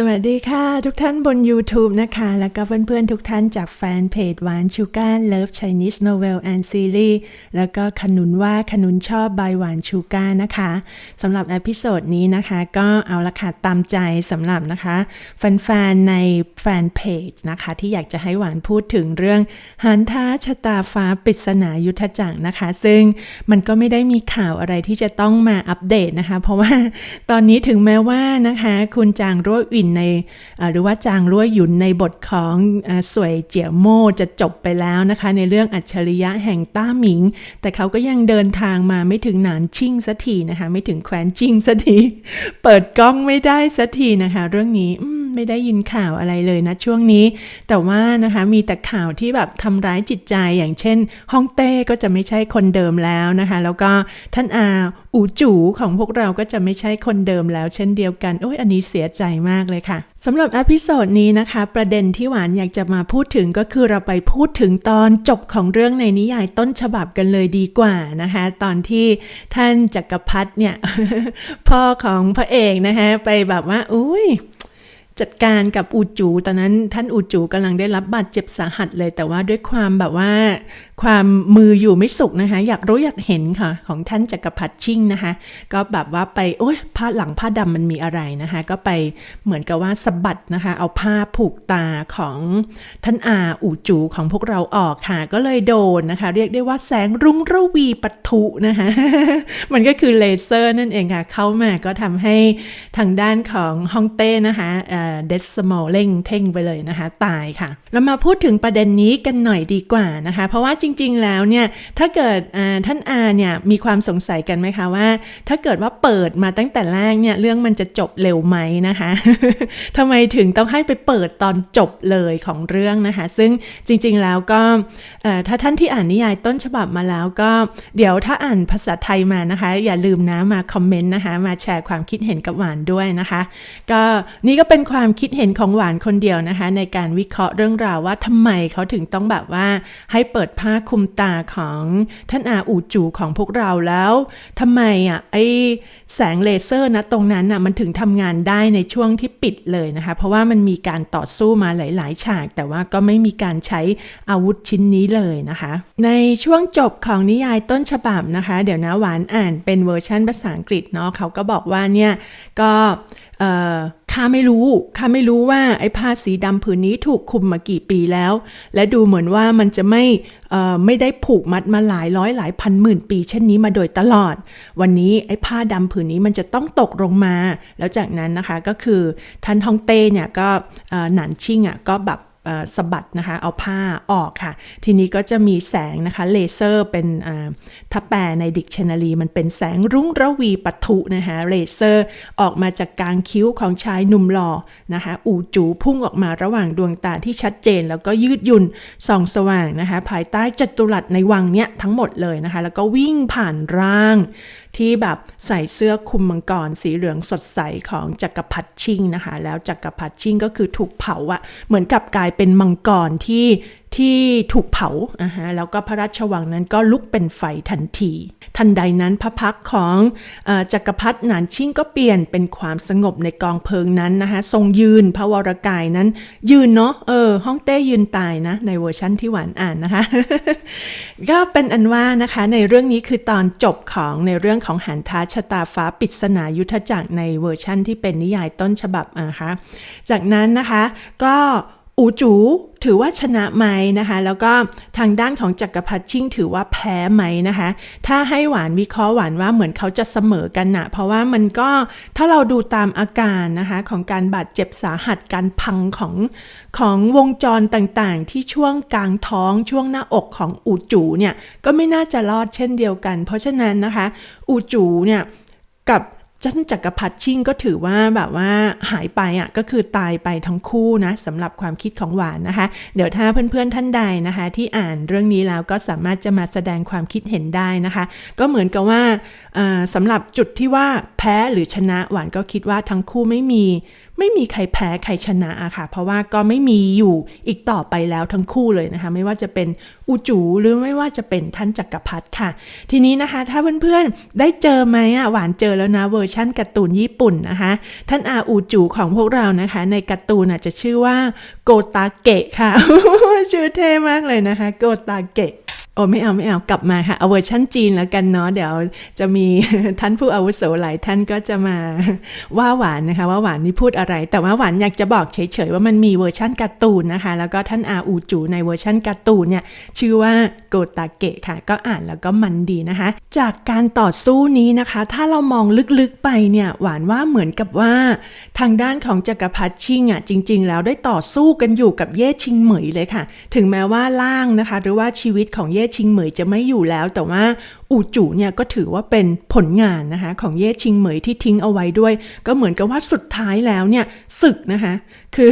สวัสดีค่ะ ทุกท่านบน YouTube นะคะ แล้วก็เพื่อนๆทุกท่านจากแฟนเพจหวานชูการ Love Chinese Novel and Series แล้วก็ขนุนว่าขนุนชอบบายหวานชูการนะคะสำหรับอพิโซดนี้นะคะ ก็เอาละค่ะตามใจสำหรับนะคะ แฟนๆในแฟนเพจนะคะ ที่อยากจะให้หวานพูดถึงเรื่องหันท้าชะตาฟ้าปริศนายุทธจักรนะคะ ซึ่งมันก็ไม่ได้มีข่าวอะไรที่จะต้องมาอัปเดตนะคะ เพราะว่าตอนนี้ถึงแม้ว่านะคะ คุณจางรั่วอินในหรือว่าจางรั่วหยุนในบทของอสวยเจียวโม่จะจบไปแล้วนะคะ ในเรื่องอัจฉริยะแห่งต้าหมิง แต่เขาก็ยังเดินทางมาไม่ถึงหนานชิ่งสักทีนะคะ ไม่ถึงแคว้นชิ่งสักทีเปิดกล้องไม่ได้สักทีนะคะ เรื่องนี้ไม่ได้ยินข่าวอะไรเลยนะช่วงนี้ แต่ว่านะคะมีแต่ข่าวที่แบบทำร้ายจิตใจอย่างเช่นฮ่องเต้ก็จะไม่ใช่คนเดิมแล้วนะคะ แล้วก็ท่านอาอูจูของพวกเราก็จะไม่ใช่คนเดิมแล้วเช่นเดียวกัน โอ้ยอันนี้เสียใจมากเลยค่ะสำหรับอพิโซดนี้นะคะ ประเด็นที่หวานอยากจะมาพูดถึงก็คือเราไปพูดถึงตอนจบของเรื่องในนิยายต้นฉบับกันเลยดีกว่านะคะ ตอนที่ท่านจักรพรรดิเนี่ย พ่อของพระเอกนะคะไปแบบว่า อุ้ยจัดการกับอูจู ตอนนั้นท่านอูจูกำลังได้รับบาดเจ็บสาหัสเลย แต่ว่าด้วยความแบบว่า ความมืออยู่ไม่สุขนะคะ อยากรู้อยากเห็นค่ะ ของท่านจักรพรรดิชิ่งนะคะ ก็แบบว่าไปโอ๊ยผ้าหลังผ้าดำมันมีอะไรนะคะ ก็ไปเหมือนกับว่าสะบัดนะคะ เอาผ้าผูกตาของท่านอาอู่จูของพวกเราออกค่ะ ก็เลยโดนนะคะ เรียกได้ว่าแสงรุ่งระวีปะทุนะคะ มันก็คือเลเซอร์นั่นเองค่ะ เข้ามาก็ทำให้ทางด้านของฮ่องเต้นะคะเดสโมเล่งเท่งไปเลยนะคะ ตายค่ะเรามาพูดถึงประเด็นนี้กันหน่อยดีกว่านะคะ เพราะว่าจริง ๆ แล้วเนี่ยถ้าเกิดอ่าท่านอาเนี่ยมีความสงสัยกันไหมคะว่า ถ้าเกิดว่าเปิดมาตั้งแต่แรกเนี่ยเรื่องมันจะจบเร็วไหมนะคะทำไมถึงต้องให้ไปเปิดตอนจบเลยของเรื่องนะคะ ซึ่งจริง ๆ แล้วก็ถ้าท่านที่อ่านนิยายต้นฉบับมาแล้วก็เดี๋ยวถ้าอ่านภาษาไทยมานะคะ อย่าลืมนะมาคอมเมนต์นะคะมาแชร์ความคิดเห็นกับหวานด้วยนะคะ ก็นี่ก็เป็นความคิดเห็นของหวานคนเดียวนะคะ ในการวิเคราะห์เรื่องราวว่าทำไมเขาถึงต้องแบบว่าให้เปิดผ้าคลุมตาของท่านอาอูจูของพวกเราแล้วทำไมอะไอแสงเลเซอร์นะตรงนั้นอะมันถึงทำงานได้ในช่วงที่ปิดเลยนะคะ เพราะว่ามันมีการต่อสู้มาหลาย ๆ ฉาก แต่ว่าก็ไม่มีการใช้อาวุธชิ้นนี้เลยนะคะ ในช่วงจบของนิยายต้นฉบับนะคะ เดี๋ยวนะหวานอ่านเป็นเวอร์ชันภาษาอังกฤษเนาะเขาก็บอกว่าเนี่ยก็เออ ข้าไม่รู้ข้าไม่รู้ว่าไอ้ผ้าสีดำผืนนี้ถูกคุมมากี่ปีแล้ว และดูเหมือนว่ามันจะไม่ไม่ได้ผูกมัดมาหลายร้อยหลายพันหมื่นปีเช่นนี้มาโดยตลอด วันนี้ไอ้ผ้าดำผืนนี้มันจะต้องตกลงมา แล้วจากนั้นนะคะก็คือท่านทองเต้เนี่ยก็หนานชิ่งอะก็แบบ สะบัดนะคะ เอาผ้าออกค่ะ ทีนี้ก็จะมีแสงนะคะ เลเซอร์เป็นถ้าแปลในดิกชันนารีมันเป็นแสงรุ่งระวีปะทุนะคะ เลเซอร์ออกมาจากกลางคิ้วของชายหนุ่มหล่อนะคะ อูจูพุ่งออกมาระหว่างดวงตาที่ชัดเจน แล้วก็ยืดหยุ่นส่องสว่างนะคะ ภายใต้จัตุรัสในวังเนี้ยทั้งหมดเลยนะคะ แล้วก็วิ่งผ่านร่าง ที่แบบใส่เสื้อคลุมมังกรสีเหลืองสดใสของจักรพรรดิชิงนะคะ แล้วจักรพรรดิชิงก็คือถูกเผาอะเหมือนกับกลายเป็นมังกรที่ที่ถูกเผาอะฮะแล้วก็พระราชวังนั้นก็ลุกเป็นไฟทันที ทันใดนั้นพระพักของออจักรพรรดิหนานชิงก็เปลี่ยนเป็นความสงบในกองเพลิงนั้นนะคะทรงยืนพระวรกายนั้น ยืนเนาะเออห้องเต้ยืนตายนะ ในเวอร์ชั่นที่หวานอ่านนะคะ ก็เป็นอันว่านะคะในเรื่องนี้คือตอนจบของในเรื่องของหันท้าชะตาฟ้าปริศนายุทธจักรในเวอร์ชั่นที่เป็นนิยายต้นฉบับนะคะจากนั้นนะคะก็ อูจูถือว่าชนะไหมนะคะ แล้วก็ทางด้านของจักรพรรดิชิ่งถือว่าแพ้ไหมนะคะ ถ้าให้หวานวิเคราะห์หวานว่าเหมือนเขาจะเสมอกันนะเพราะว่ามันก็ถ้าเราดูตามอาการนะคะของการบาดเจ็บสาหัสการพังของของวงจรต่างๆ ที่ช่วงกลางท้องช่วงหน้าอกของอูจูเนี่ยก็ไม่น่าจะรอดเช่นเดียวกัน เพราะฉะนั้นนะคะอูจูเนี่ยกับ จันจักรพรรดิชิ่งก็ถือว่าแบบว่าหายไปอะก็คือตายไปทั้งคู่นะสำหรับความคิดของหวานนะคะ เดี๋ยวถ้าเพื่อนๆท่านใดนะคะ ที่อ่านเรื่องนี้แล้วก็สามารถจะมาแสดงความคิดเห็นได้นะคะ ก็เหมือนกับว่าอ่าสำหรับจุดที่ว่าแพ้หรือชนะหวานก็คิดว่าทั้งคู่ไม่มี ไม่มีใครแพ้ใครชนะอะค่ะ เพราะว่าก็ไม่มีอยู่อีกต่อไปแล้วทั้งคู่เลยนะคะ ไม่ว่าจะเป็นอูจูหรือไม่ว่าจะเป็นท่านจักรพรรดิค่ะ ทีนี้นะคะ ถ้าเพื่อนๆได้เจอไหมอะหวานเจอแล้วนะเวอร์ชั่นการ์ตูนญี่ปุ่นนะคะ ท่านอาอูจูของพวกเรานะคะ ในการ์ตูนอะจะชื่อว่าโกตาเกะค่ะชื่อเท่มากเลยนะคะ โกตาเกะ โอ้ไม่เอาไม่เอากลับมาค่ะเอาเวอร์ชั่นจีนแล้วกันเนาะเดี๋ยวจะมีท่านผู้อาวุโสหลายท่านก็จะมาว่าหวานนะคะ ว่าหวานนี่พูดอะไร แต่ว่าหวานอยากจะบอกเฉยๆว่ามันมีเวอร์ชั่นการ์ตูนนะคะ แล้วก็ท่านอาอูจูในเวอร์ชั่นการ์ตูนเนี่ยชื่อว่าโกตาเกะค่ะ ก็อ่านแล้วก็มันดีนะคะ จากการต่อสู้นี้นะคะ ถ้าเรามองลึกๆไปเนี่ยหวานว่าเหมือนกับว่า ทางด้านของจักรพรรดิชิงอะจริง ๆ แล้วได้ต่อสู้กันอยู่กับเย่ชิงเหมยเลยค่ะ ถึงแม้ว่าล่างนะคะ หรือว่าชีวิตของเย่ชิงเหมยจะไม่อยู่แล้ว แต่ว่าอู่จูเนี่ยก็ถือว่าเป็นผลงานนะคะของเย่ชิงเหมยที่ทิ้งเอาไว้ด้วย ก็เหมือนกับว่าสุดท้ายแล้วเนี่ยศึกนะคะคือ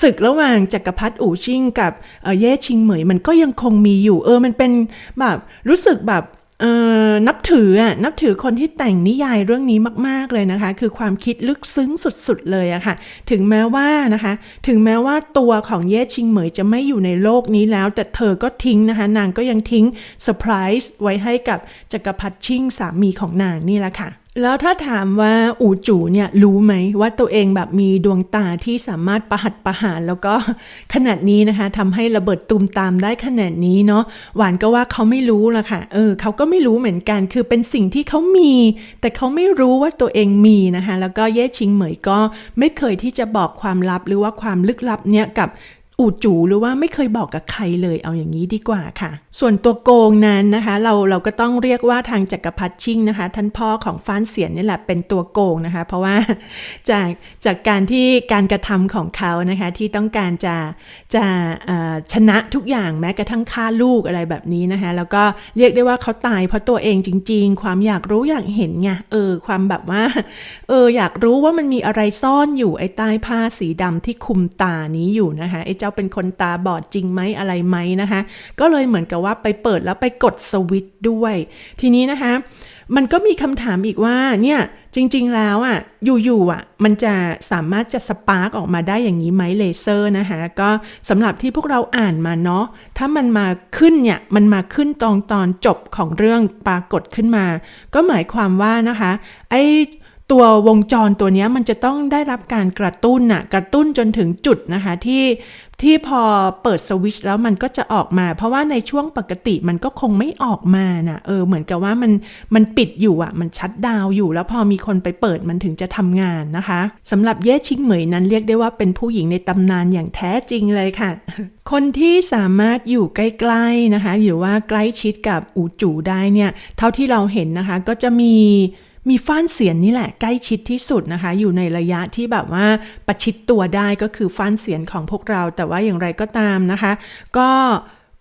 ศึกระหว่างจักรพรรดิอู่ชิงกับเอ่เย่ชิงเหมยมันก็ยังคงมีอยู่เออมันเป็นแบบรู้สึกแบบ เออนับถืออะนับถือคนที่แต่งนิยายเรื่องนี้มาก ๆ เลยนะคะ คือความคิดลึกซึ้งสุด ๆ เลยอะค่ะ ถึงแม้ว่านะคะ ถึงแม้ว่าตัวของเย่ชิงเหมยจะไม่อยู่ในโลกนี้แล้ว แต่เธอก็ทิ้งนะคะ นางก็ยังทิ้งเซอร์ไพรส์ไว้ให้กับจักรพรรดิชิงสามีของนางนี่แหละค่ะ แล้วถ้าถามว่าอูจูเนี่ยรู้ไหมว่าตัวเองแบบมีดวงตาที่สามารถประหัตประหารแล้วก็ขนาดนี้นะคะทำให้ระเบิดตูมตามได้ขนาดนี้เนาะหวานก็ว่าเขาไม่รู้ละค่ะเออเขาก็ไม่รู้เหมือนกัน คือเป็นสิ่งที่เขามี แต่เขาไม่รู้ว่าตัวเองมีนะคะ แล้วก็เย่ชิงเหมยก็ไม่เคยที่จะบอกความลับหรือว่าความลึกลับเนี่ยกับ อูจูหรือว่าไม่เคยบอกกับใครเลยเอาอย่างนี้ดีกว่าค่ะ ส่วนตัวโกงนั้นนะคะ เราเราก็ต้องเรียกว่าทางจักรพรรดิชิงนะคะ ท่านพ่อของฟ้านเสียนนี่แหละเป็นตัวโกงนะคะ เพราะว่าจากจากการที่การกระทำของเขานะคะที่ต้องการจะจะชนะทุกอย่างแม้กระทั่งฆ่าลูกอะไรแบบนี้นะคะ แล้วก็เรียกได้ว่าเขาตายเพราะตัวเองจริง ๆ ความอยากรู้อยากเห็นไงเออความแบบว่าเอออยากรู้ว่ามันมีอะไรซ่อนอยู่ไอ้ใต้ผ้าสีดำที่คุมตานี้อยู่นะคะไอ้เจ้าเป็นคนตาบอดจริงไหมอะไรไหมนะคะ ก็เลยเหมือนกับว่าไปเปิดแล้วไปกดสวิตช์ด้วย ทีนี้นะคะมันก็มีคำถามอีกว่าเนี่ยจริงๆแล้วอะอยู่ๆอะมันจะสามารถจะสปาร์กออกมาได้อย่างนี้ไหมเลเซอร์นะคะก็สำหรับที่พวกเราอ่านมาเนาะถ้ามันมาขึ้นเนี่ยมันมาขึ้นตอนตอนจบของเรื่องปรากฏขึ้นมา ก็หมายความว่านะคะไอ ตัววงจรตัวนี้มันจะต้องได้รับการกระตุ้นน่ะกระตุ้นจนถึงจุดนะคะที่ที่พอเปิดสวิตช์แล้วมันก็จะออกมา เพราะว่าในช่วงปกติมันก็คงไม่ออกมาน่ะเออเหมือนกับว่ามันมันปิดอยู่อะ มันชัดดาวอยู่แล้วพอมีคนไปเปิดมันถึงจะทำงานนะคะสำหรับเย่ชิงเหมยนั้นเรียกได้ว่าเป็นผู้หญิงในตำนานอย่างแท้จริงเลยค่ะ คนที่สามารถอยู่ใกล้ๆนะคะหรือว่าใกล้ชิดกับอูจูได้เนี่ย เท่าที่เราเห็นนะคะก็จะมี มีฟ้านเสียนนี่แหละใกล้ชิดที่สุดนะคะ อยู่ในระยะที่แบบว่าประชิดตัวได้ก็คือฟ้านเสียนของพวกเรา แต่ว่าอย่างไรก็ตามนะคะ ก็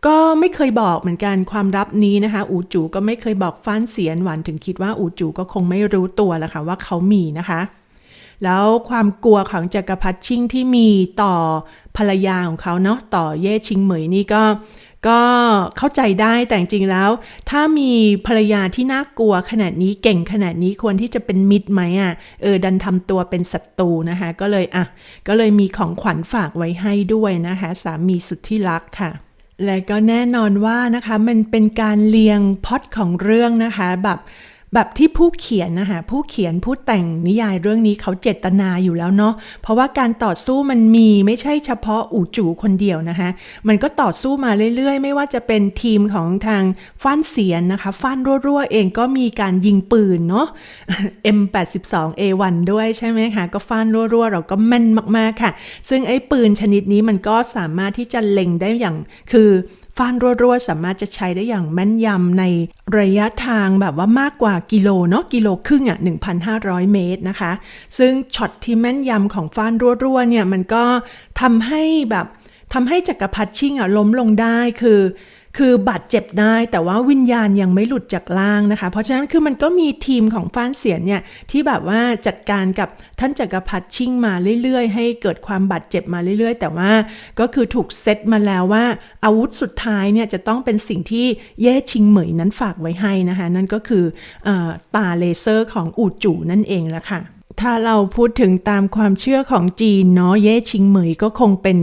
ก็ไม่เคยบอกเหมือนกันความลับนี้นะคะ อูจูก็ไม่เคยบอกฟ้านเสียนหวานถึงคิดว่าอูจูก็คงไม่รู้ตัวแหละค่ะว่าเขามีนะคะ แล้วความกลัวของจักรพรรดิชิงที่มีต่อภรรยาของเขาเนาะต่อเย่ชิงเหมยนี่ก็ ก็เข้าใจได้แต่จริงแล้ว ถ้ามีภรรยาที่น่ากลัวขนาดนี้เก่งขนาดนี้ควรที่จะเป็นมิตรไหมอะเออดันทำตัวเป็นศัตรูนะคะ ก็เลยอะก็เลยมีของขวัญฝากไว้ให้ด้วยนะคะ สามีสุดที่รักค่ะและก็แน่นอนว่านะคะมันเป็นการเรียงพอดของเรื่องนะคะแบบ แบบที่ผู้เขียนนะคะผู้เขียนผู้แต่งนิยายเรื่องนี้เขาเจตนาอยู่แล้วเนาะเพราะว่าการต่อสู้มันมีไม่ใช่เฉพาะอู่จูคนเดียวนะคะมันก็ต่อสู้มาเรื่อย ๆ ไม่ว่าจะเป็นทีมของทางฟ้านเสียนนะคะฟ้านรั่วๆเองก็มีการยิงปืนเนาะ M82A1 ด้วยใช่ไหมคะก็ฟ้านรั่วๆเราก็แม่นมากๆค่ะ ซึ่งไอ้ปืนชนิดนี้มันก็สามารถที่จะเล็งได้อย่างคือ ฟานรัวๆ สามารถจะใช้ได้อย่างแม่นยำในระยะทางแบบว่ามากกว่ากิโลเนาะกิโลครึ่งอะ 1,500 เมตรนะคะ ซึ่งช็อตที่แม่นยำของฟานรัวๆเนี่ยมันก็ทำให้แบบทำให้จักรพรรดิชิงอะล้มลงได้คือ คือบาดเจ็บได้แต่ว่าวิญญาณยังไม่หลุดจากล่างนะคะ เพราะฉะนั้นคือมันก็มีทีมของฟ้านเสียนเนี่ยที่แบบว่าจัดการกับท่านจักรพรรดิชิ่งมาเรื่อยๆ ให้เกิดความบาดเจ็บมาเรื่อยๆ แต่ว่าก็คือถูกเซตมาแล้วว่า อาวุธสุดท้ายเนี่ยจะต้องเป็นสิ่งที่เย่ชิงเหมยนั้นฝากไว้ให้นะคะ นั่นก็คืออตาเลเซอร์ของอูจูนั่นเองละค่ะ ถ้าเราพูดถึงตามความเชื่อของจีนเนาะเย่ชิงเหมยก็คงเป็น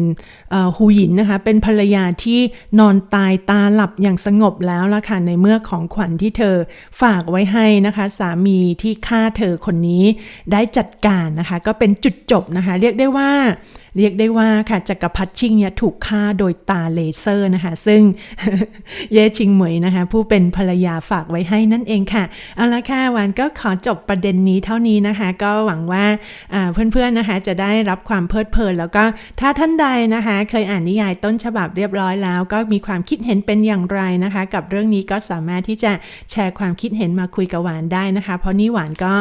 ฮูหยินนะคะ เป็นภรรยาที่นอนตายตาหลับอย่างสงบแล้วละค่ะในเมื่อของขวัญที่เธอฝากไว้ให้นะคะ สามีที่ฆ่าเธอคนนี้ได้จัดการนะคะ ก็เป็นจุดจบนะคะ เรียกได้ว่า เรียกได้ว่าค่ะจักรพรรดิชิงเนี่ยถูกฆ่าโดยตาเลเซอร์นะคะ ซึ่งเย่ชิงเหมยนะคะ ผู้เป็นภรรยาฝากไว้ให้นั่นเองค่ะเอาละค่ะหวานก็ขอจบประเด็นนี้เท่านี้นะคะ ก็หวังว่าเพื่อนๆนะคะจะได้รับความเพลิดเพลิน แล้วก็ถ้าท่านใดนะคะ เคยอ่านนิยายต้นฉบับเรียบร้อยแล้ว ก็มีความคิดเห็นเป็นอย่างไรนะคะ กับเรื่องนี้ก็สามารถที่จะแชร์ความคิดเห็นมาคุยกับหวานได้นะคะ เพราะนี่หวานก็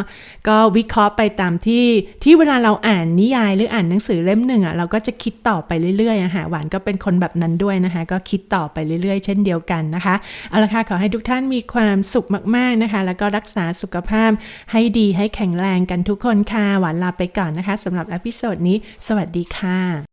ก็วิเคราะห์ไปตามที่ที่เวลาเราอ่านนิยายหรืออ่านหนังสือเล่มหนึ่งอะเราก็จะคิดต่อไปเรื่อยๆอะคะหวานก็เป็นคนแบบนั้นด้วยนะคะ ก็คิดต่อไปเรื่อยๆ เช่นเดียวกันนะคะเอาละค่ะขอให้ทุกท่านมีความสุขมากๆนะคะ แล้วก็รักษาสุขภาพให้ดีให้แข็งแรงกันทุกคนค่ะหวานลาไปก่อนนะคะสำหรับอพิโซดนี้ สวัสดีค่ะ